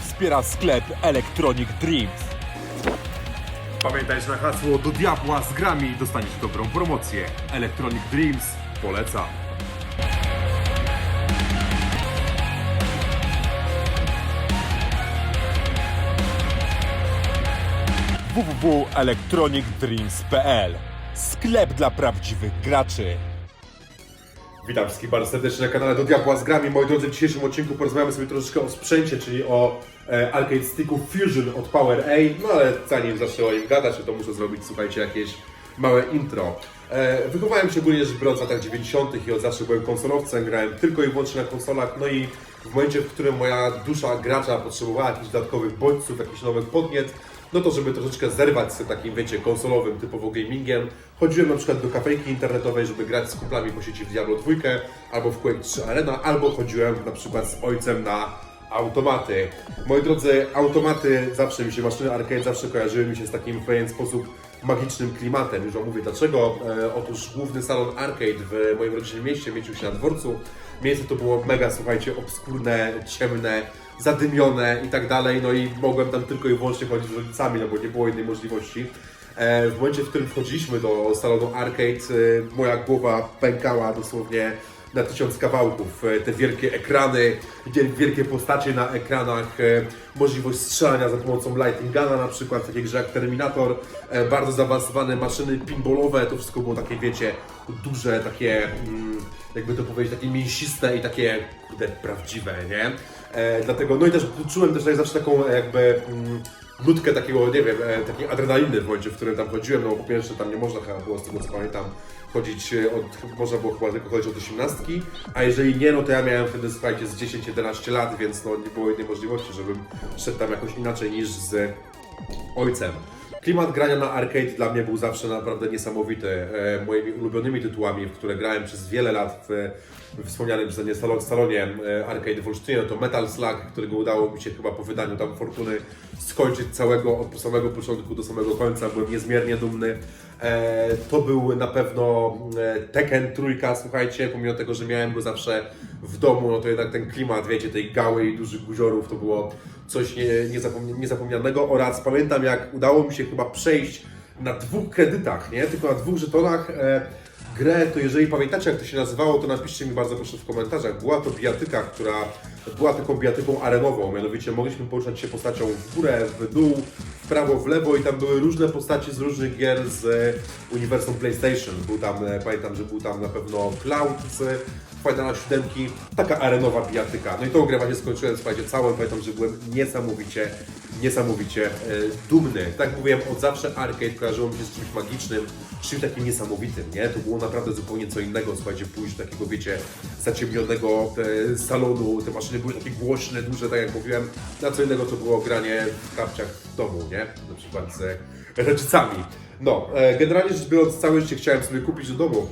wspiera sklep Electronic Dreams. Pamiętaj, że na hasło do diabła z grami dostaniesz dobrą promocję. Electronic Dreams poleca. www.electronicdreams.pl Sklep dla prawdziwych graczy. Witam wszystkich bardzo serdecznie na kanale Do Diabła z Grami. Moi drodzy, w dzisiejszym odcinku porozmawiamy sobie troszeczkę o sprzęcie, czyli o e, Arcade Sticku Fusion od Power A. No ale zanim zacznę o nim gadać, to muszę zrobić, słuchajcie, jakieś małe intro. E, wychowałem się ogólnie rzecz biorąc w latach 90. i od zawsze byłem konsolowcem, grałem tylko i wyłącznie na konsolach, no i w momencie, w którym moja dusza gracza potrzebowała jakichś dodatkowych bodźców, jakichś nowych podniet, no to żeby troszeczkę zerwać z takim, wiecie, konsolowym, typowo gamingiem, chodziłem na przykład do kafejki internetowej, żeby grać z kumplami po sieci w Diablo 2 albo w Quake 3 Arena, albo chodziłem na przykład z ojcem na automaty. Moi drodzy, automaty zawsze mi się, maszyny arcade zawsze kojarzyły mi się z takim w pewien sposób magicznym klimatem. Już Wam mówię dlaczego. E, otóż główny salon arcade w moim rodzinnym mieście mieścił się na dworcu. Miejsce to było mega, słuchajcie, obskurne, ciemne, zadymione i tak dalej. No i mogłem tam tylko i wyłącznie chodzić z rodzicami, no bo nie było innej możliwości. E, w momencie, w którym wchodziliśmy do salonu arcade, e, moja głowa pękała dosłownie na tysiąc kawałków. E, Te wielkie ekrany, wiel- wielkie postacie na ekranach, e, możliwość strzelania za pomocą lighting guna na przykład, takie grze jak Terminator, e, bardzo zaawansowane maszyny pinballowe, to wszystko było takie, wiecie, duże, takie, mm, jakby to powiedzieć, takie mięsiste i takie, kurde, prawdziwe, nie? Dlatego, no i też czułem też zawsze taką jakby mm, nutkę takiego, nie wiem, e, takiej adrenaliny w momencie, w którym tam chodziłem, no po pierwsze tam nie można chyba było z tego co pamiętam chodzić e, od, można było chyba tylko chodzić od 18, a jeżeli nie, no to ja miałem wtedy, słuchajcie, z 10-11 lat, więc no nie było innej możliwości, żebym szedł tam jakoś inaczej niż z ojcem. Klimat grania na arcade dla mnie był zawsze naprawdę niesamowity. E, moimi ulubionymi tytułami, w które grałem przez wiele lat w, w wspomnianym przeze mnie salon, salonie e, arcade w Olsztynie, to Metal Slug, którego udało mi się chyba po wydaniu tam Fortuny skończyć całego, od samego początku do samego końca. Byłem niezmiernie dumny. E, to był na pewno Tekken trójka, słuchajcie, pomimo tego, że miałem go zawsze w domu, no to jednak ten klimat, wiecie, tej gały i dużych guziorów to było coś nie, niezapomnia- niezapomnianego oraz pamiętam jak udało mi się chyba przejść na dwóch kredytach, nie, tylko na dwóch żetonach e, grę, to jeżeli pamiętacie jak to się nazywało, to napiszcie mi bardzo proszę w komentarzach. Była to bijatyka, która była taką bijatyką arenową, mianowicie mogliśmy poruszać się postacią w górę, w dół, prawo, w lewo i tam były różne postacie z różnych gier z e, uniwersum PlayStation. Był tam, e, pamiętam, że był tam na pewno Cloud z Finala 7, taka arenowa bijatyka. No i tą grę właśnie skończyłem, słuchajcie, całą, pamiętam, że byłem niesamowicie, niesamowicie e, dumny. Tak mówiłem, od zawsze arcade kojarzyło mi się z czymś magicznym, czymś takim niesamowitym, nie? To było naprawdę zupełnie co innego, słuchajcie, pójść do takiego, wiecie, zaciemnionego e, salonu, te maszyny były takie głośne, duże, tak jak mówiłem, na co innego to było granie w kapciach w domu, nie? Na przykład z rodzicami. No, e, generalnie rzecz biorąc, całe życie chciałem sobie kupić do domu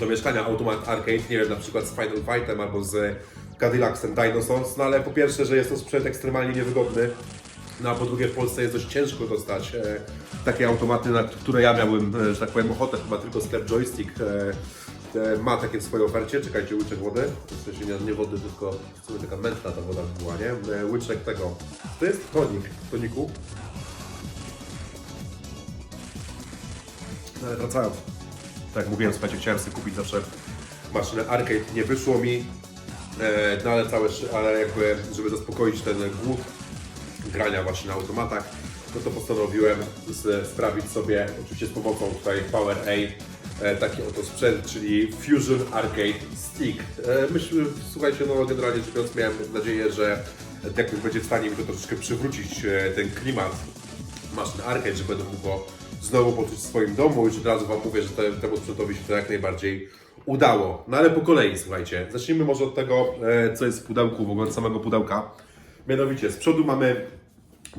do mieszkania automat arcade, nie wiem, na przykład z Final Fightem albo z Cadillacs and Dinosaurs, no ale po pierwsze, że jest to sprzęt ekstremalnie niewygodny, no a po drugie w Polsce jest dość ciężko dostać e, takie automaty, na które ja miałem, e, że tak powiem, ochotę, chyba tylko sklep Joystick e, ma takie w swojej ofercie, czekajcie, łyczek wody, to jest nie, nie wody, tylko w sumie taka mętna ta woda była, nie? Łyczek tego, to jest tonik, toniku. No ale wracając, tak jak mówiłem, słuchajcie, chciałem sobie kupić zawsze maszynę arcade, nie wyszło mi, no ale całe, ale jakby, żeby zaspokoić ten głód grania właśnie na automatach, no to postanowiłem z, sprawić sobie, oczywiście z pomocą tutaj Power A, e, taki oto sprzęt, czyli Fusion Arcade Stick. E, myślę, słuchajcie, no generalnie rzecz biorąc miałem nadzieję, że jakoś będzie w stanie mi to troszeczkę przywrócić e, ten klimat maszyn arcade, że będę mógł go znowu poczuć w swoim domu. Już od razu Wam mówię, że te, temu sprzętowi się to jak najbardziej udało. No ale po kolei, słuchajcie. Zacznijmy może od tego, co jest w pudełku, w ogóle od samego pudełka. Mianowicie, z przodu mamy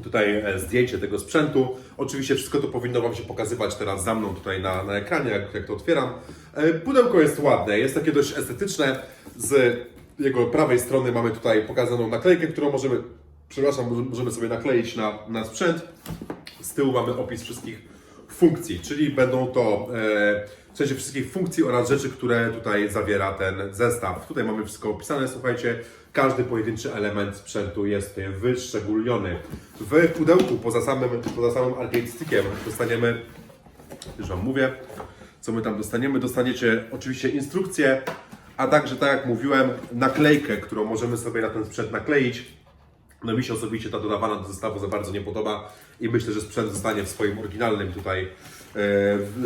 tutaj e, zdjęcie tego sprzętu. Oczywiście wszystko to powinno Wam się pokazywać teraz za mną tutaj na, na ekranie, jak, jak to otwieram. E, Pudełko jest ładne, jest takie dość estetyczne. Z jego prawej strony mamy tutaj pokazaną naklejkę, którą możemy, przepraszam, może- możemy sobie nakleić na, na sprzęt. Z tyłu mamy opis wszystkich funkcji, czyli będą to e, w sensie wszystkich funkcji oraz rzeczy, które tutaj zawiera ten zestaw. Tutaj mamy wszystko opisane, słuchajcie, każdy pojedynczy element sprzętu jest wyszczególniony. W pudełku poza samym, poza samym arcade stickiem dostaniemy, już Wam mówię, co my tam dostaniemy. Dostaniecie oczywiście instrukcję, a także, tak jak mówiłem, naklejkę, którą możemy sobie na ten sprzęt nakleić. No mi się osobiście ta dodawana do zestawu za bardzo nie podoba i myślę, że sprzęt zostanie w swoim oryginalnym tutaj, e,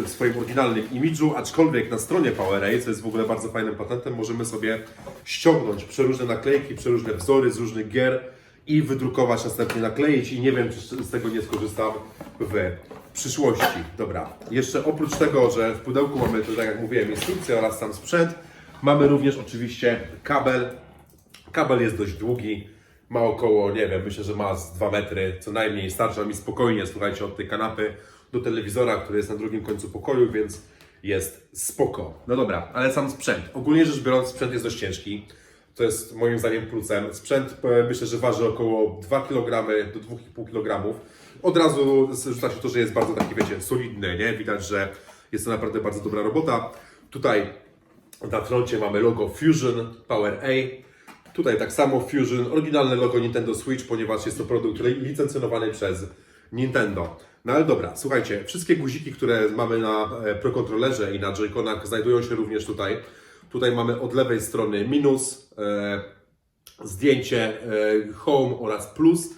w swoim oryginalnym imidżu, aczkolwiek na stronie PowerA, co jest w ogóle bardzo fajnym patentem, możemy sobie ściągnąć przeróżne naklejki, przeróżne wzory z różnych gier i wydrukować, następnie nakleić i nie wiem, czy z tego nie skorzystam w przyszłości. Dobra, jeszcze oprócz tego, że w pudełku mamy, to tak jak mówiłem, instrukcję oraz sam sprzęt, mamy również oczywiście kabel. Kabel jest dość długi, ma około, nie wiem, myślę, że ma z 2 metry, co najmniej starcza mi spokojnie, słuchajcie, od tej kanapy do telewizora, który jest na drugim końcu pokoju, więc jest spoko. No dobra, ale sam sprzęt. Ogólnie rzecz biorąc, sprzęt jest dość ciężki. To jest moim zdaniem plusem. Sprzęt e, myślę, że waży około 2 kg do 2,5 kg. Od razu rzuca się to, że jest bardzo taki, wiecie, solidny, nie? Widać, że jest to naprawdę bardzo dobra robota. Tutaj na froncie mamy logo Fusion Power A. Tutaj tak samo Fusion, oryginalne logo Nintendo Switch, ponieważ jest to produkt licencjonowany przez Nintendo. No ale dobra, słuchajcie, wszystkie guziki, które mamy na e, Pro Controllerze i na Joy-Conach znajdują się również tutaj. Tutaj mamy od lewej strony minus, e, zdjęcie e, home oraz plus,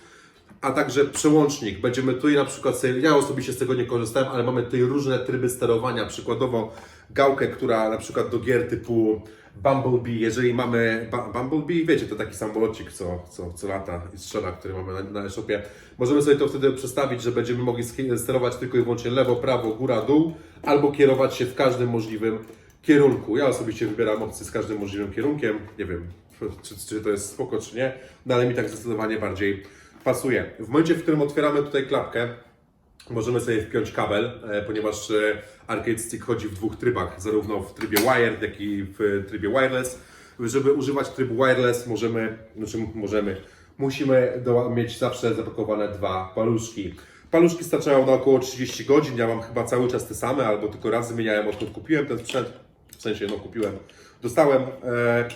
a także przełącznik. Będziemy tutaj na przykład sobie, ja osobiście z tego nie korzystałem, ale mamy tutaj różne tryby sterowania, przykładowo gałkę, która na przykład do gier typu Bumblebee, jeżeli mamy Bumblebee, wiecie, to taki samolocik, co, co, co lata i strzela, który mamy na, na e-shopie, możemy sobie to wtedy przestawić, że będziemy mogli sterować tylko i wyłącznie lewo, prawo, góra, dół, albo kierować się w każdym możliwym kierunku. Ja osobiście wybieram opcję z każdym możliwym kierunkiem, nie wiem, czy, czy to jest spoko, czy nie, no ale mi tak zdecydowanie bardziej pasuje. W momencie, w którym otwieramy tutaj klapkę, możemy sobie wpiąć kabel, e, ponieważ e, Arcade Stick chodzi w dwóch trybach, zarówno w trybie wired, jak i w trybie wireless. Żeby używać trybu wireless możemy, znaczy możemy, musimy do, mieć zawsze zapakowane dwa paluszki. Paluszki starczają na około 30 godzin, ja mam chyba cały czas te same, albo tylko raz zmieniałem odkąd kupiłem ten sprzęt, w sensie no kupiłem, dostałem. E,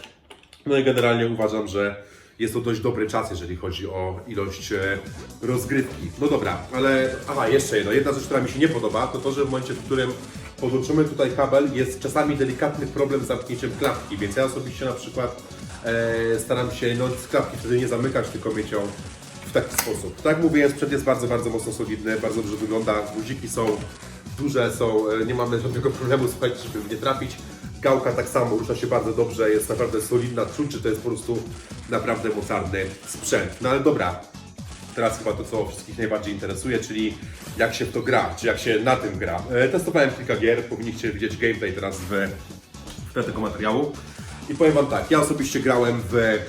no i generalnie uważam, że jest to dość dobry czas, jeżeli chodzi o ilość e, rozgrywki. No dobra, ale aha, jeszcze jedno. Jedna rzecz, która mi się nie podoba, to to, że w momencie, w którym podłączymy tutaj kabel, jest czasami delikatny problem z zamknięciem klapki, więc ja osobiście na przykład e, staram się no, z klapki wtedy nie zamykać, tylko mieć ją w taki sposób. Tak jak mówiłem, sprzęt jest bardzo, bardzo mocno solidny, bardzo dobrze wygląda, guziki są duże, są, e, nie mamy żadnego problemu, słuchajcie, żeby nie trafić. Gałka tak samo rusza się bardzo dobrze, jest naprawdę solidna, czuć, że to jest po prostu naprawdę mocarny sprzęt. No ale dobra, teraz chyba to, co wszystkich najbardziej interesuje, czyli jak się w to gra, czy jak się na tym gra. E, testowałem kilka gier, powinniście widzieć gameplay teraz w, w tego materiału. I powiem Wam tak, ja osobiście grałem w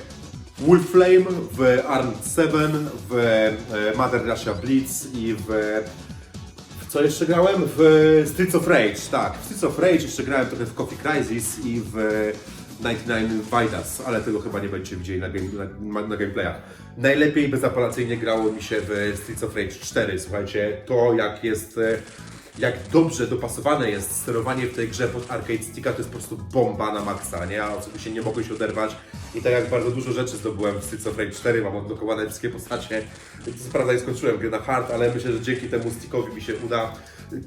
Wolflame, w Armed 7, w e, Mother Russia Blitz i w co jeszcze grałem? W Streets of Rage, tak. W Streets of Rage jeszcze grałem trochę w Coffee Crisis i w 99 Vidas, ale tego chyba nie będziecie widzieli na, game, na, na gameplayach. Najlepiej bezapelacyjnie grało mi się w Streets of Rage 4. Słuchajcie, to jak jest, e, jak dobrze dopasowane jest sterowanie w tej grze pod arcade sticka, to jest po prostu bomba na maksa, nie? Ja osobiście nie mogłem się oderwać i tak jak bardzo dużo rzeczy zdobyłem w Streets of Rage 4, mam odblokowane wszystkie postacie. Co prawda nie skończyłem gry na hard, ale myślę, że dzięki temu stickowi mi się uda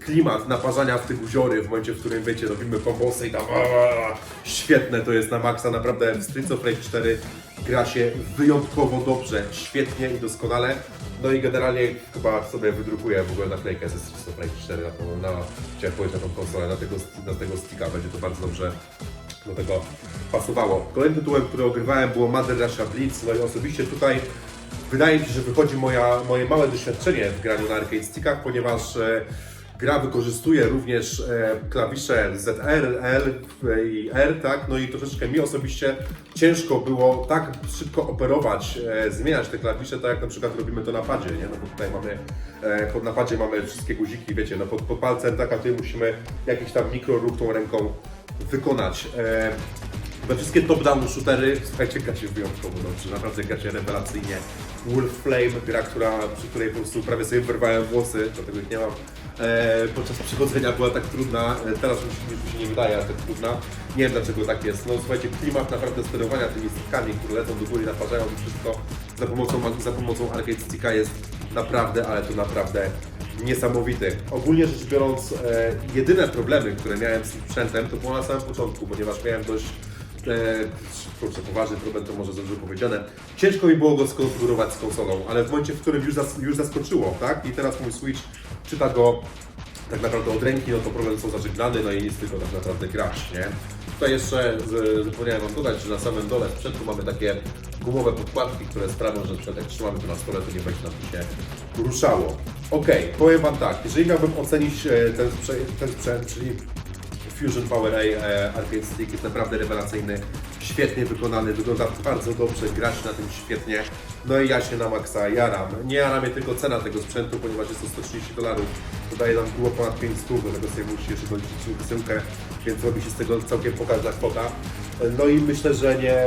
klimat naparzania w te guziory w momencie, w którym wiecie, robimy kombosy i tam aaa, świetne to jest na maksa, naprawdę w Streets of Rage 4 gra się wyjątkowo dobrze, świetnie i doskonale. No i generalnie chyba sobie wydrukuję w ogóle naklejkę ze Streets of Rage 4 na, tą, na, chciałem na tą konsolę, na tego, na tego sticka, będzie to bardzo dobrze do tego pasowało. Kolejnym tytułem, który ogrywałem było Mother Russia Blitz, no i osobiście tutaj wydaje mi się, że wychodzi moja, moje małe doświadczenie w graniu na arcade stickach, ponieważ e, gra wykorzystuje również e, klawisze ZR, L i R, tak? No i troszeczkę mi osobiście ciężko było tak szybko operować, e, zmieniać te klawisze, tak jak na przykład robimy to na padzie, nie? No bo tutaj mamy, e, pod napadzie mamy wszystkie guziki, wiecie, no pod, pod palcem, tak, a tutaj musimy jakiś tam mikroruch tą ręką wykonać. We wszystkie top-down shootery, słuchajcie, gra się wyjątkowo dobrze, naprawdę gra się rewelacyjnie. Wolf Flame, gra, która, przy której po prostu prawie sobie wyrwałem włosy, dlatego ich nie mam, e, podczas przechodzenia była tak trudna, e, teraz już mi się nie wydaje aż tak trudna. Nie wiem dlaczego tak jest. No słuchajcie, klimat naprawdę sterowania tymi stkami, które lecą do góry, naparzają to wszystko za pomocą, za pomocą Arcade Sticka jest naprawdę, ale to naprawdę niesamowity. Ogólnie rzecz biorąc, e, jedyne problemy, które miałem z tym sprzętem, to było na samym początku, ponieważ miałem dość e, kurczę, poważny problem, to może za dużo powiedziane. Ciężko mi było go skonfigurować z konsolą, ale w momencie, w którym już, zas, już zaskoczyło, tak? I teraz mój Switch czyta go tak naprawdę od ręki, no to problem są zażegnany, no i nic tylko tak naprawdę grać, nie? Tutaj jeszcze z- zapomniałem Wam dodać, że na samym dole sprzętu mamy takie gumowe podkładki, które sprawią, że sprzęt jak trzymamy to na stole, to nie będzie nam się ruszało. Okej, powiem Wam tak, jeżeli miałbym ocenić e, ten, sprze- ten sprzęt, czyli Fusion Power A e, Arcade Stick jest naprawdę rewelacyjny, świetnie wykonany, wygląda bardzo dobrze, gra się na tym świetnie. No i ja się na maksa jaram. Nie jara mnie tylko cena tego sprzętu, ponieważ jest to 130 dolarów. Dodaje nam było ponad 500, do tego sobie musicie jeszcze doliczyć wysyłkę, więc robi się z tego całkiem pokaźna kwota. No i myślę, że nie,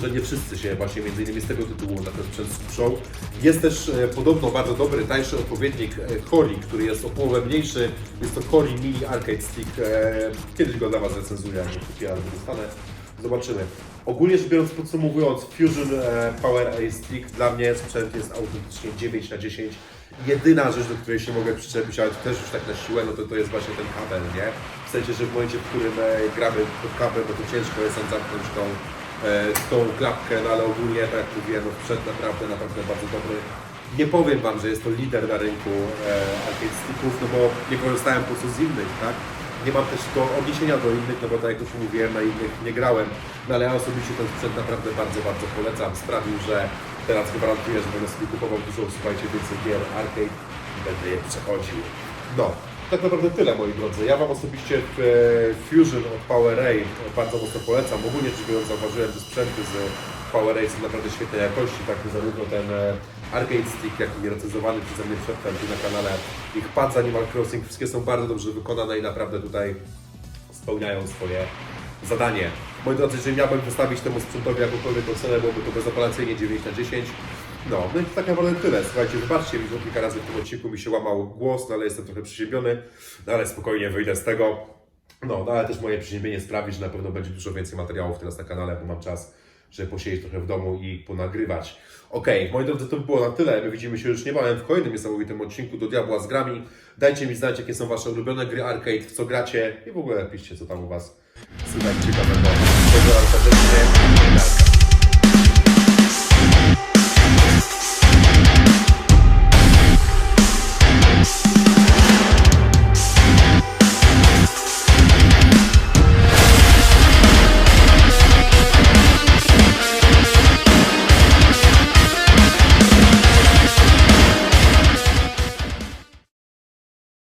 że nie wszyscy się właśnie między innymi z tego tytułu na ten sprzęt skuszą. Jest też e, podobno bardzo dobry, tańszy odpowiednik e, Kori, który jest o połowę mniejszy. Jest to Kori Mini Arcade Stick. E, kiedyś go dla Was recenzuję, nie kupię, albo dostanę. Zobaczymy. Ogólnie rzecz biorąc, podsumowując, Fusion e, Power A Stick dla mnie sprzęt jest autentycznie 9 na 10. Jedyna rzecz, do której się mogę przyczepić, ale to też już tak na siłę, no to to jest właśnie ten kabel, nie? W sensie, że w momencie, w którym e, gramy pod kabel, no to ciężko jest tam zamknąć tą e, tą klapkę, no ale ogólnie, tak jak mówiłem, no sprzęt naprawdę, naprawdę bardzo dobry. Nie powiem Wam, że jest to lider na rynku e, arcade sticków, no bo nie korzystałem po prostu z innych, tak? Nie mam też do odniesienia do innych, no bo tak jak już mówiłem, na innych nie grałem, no ale ja osobiście ten sprzęt naprawdę bardzo, bardzo polecam. Sprawił, że teraz gwarantuję, że będę sobie kupował dużo, słuchajcie, więcej gier arcade i będę je przechodził. No, tak naprawdę tyle moi drodzy. Ja Wam osobiście e, Fusion od PowerA bardzo mocno polecam. Ogólnie rzecz biorąc zauważyłem, że sprzęty z PowerA są naprawdę świetnej jakości, tak zarówno ten e, Arcade Stick, jak i recenzowany przeze mnie przedtem tu na kanale ich pad Animal Crossing, wszystkie są bardzo dobrze wykonane i naprawdę tutaj spełniają swoje zadanie. Moi drodzy, jeżeli miałbym wystawić temu sprzętowi jakąkolwiek ocenę, byłoby to bezapelacyjnie 9 na 10. No, no i to tak naprawdę tyle. Słuchajcie, wybaczcie mi, kilka razy w tym odcinku mi się łamał głos, no ale jestem trochę przeziębiony, no ale spokojnie wyjdę z tego. No, no ale też moje przeziębienie sprawi, że na pewno będzie dużo więcej materiałów teraz na kanale, bo mam czas, żeby posiedzieć trochę w domu i ponagrywać. Okej, moi drodzy, to by było na tyle. My widzimy się już niebawem w kolejnym niesamowitym odcinku do Diabła z grami. Dajcie mi znać, jakie są Wasze ulubione gry arcade, w co gracie i w ogóle piszcie, co tam u Was słychać ciekawego.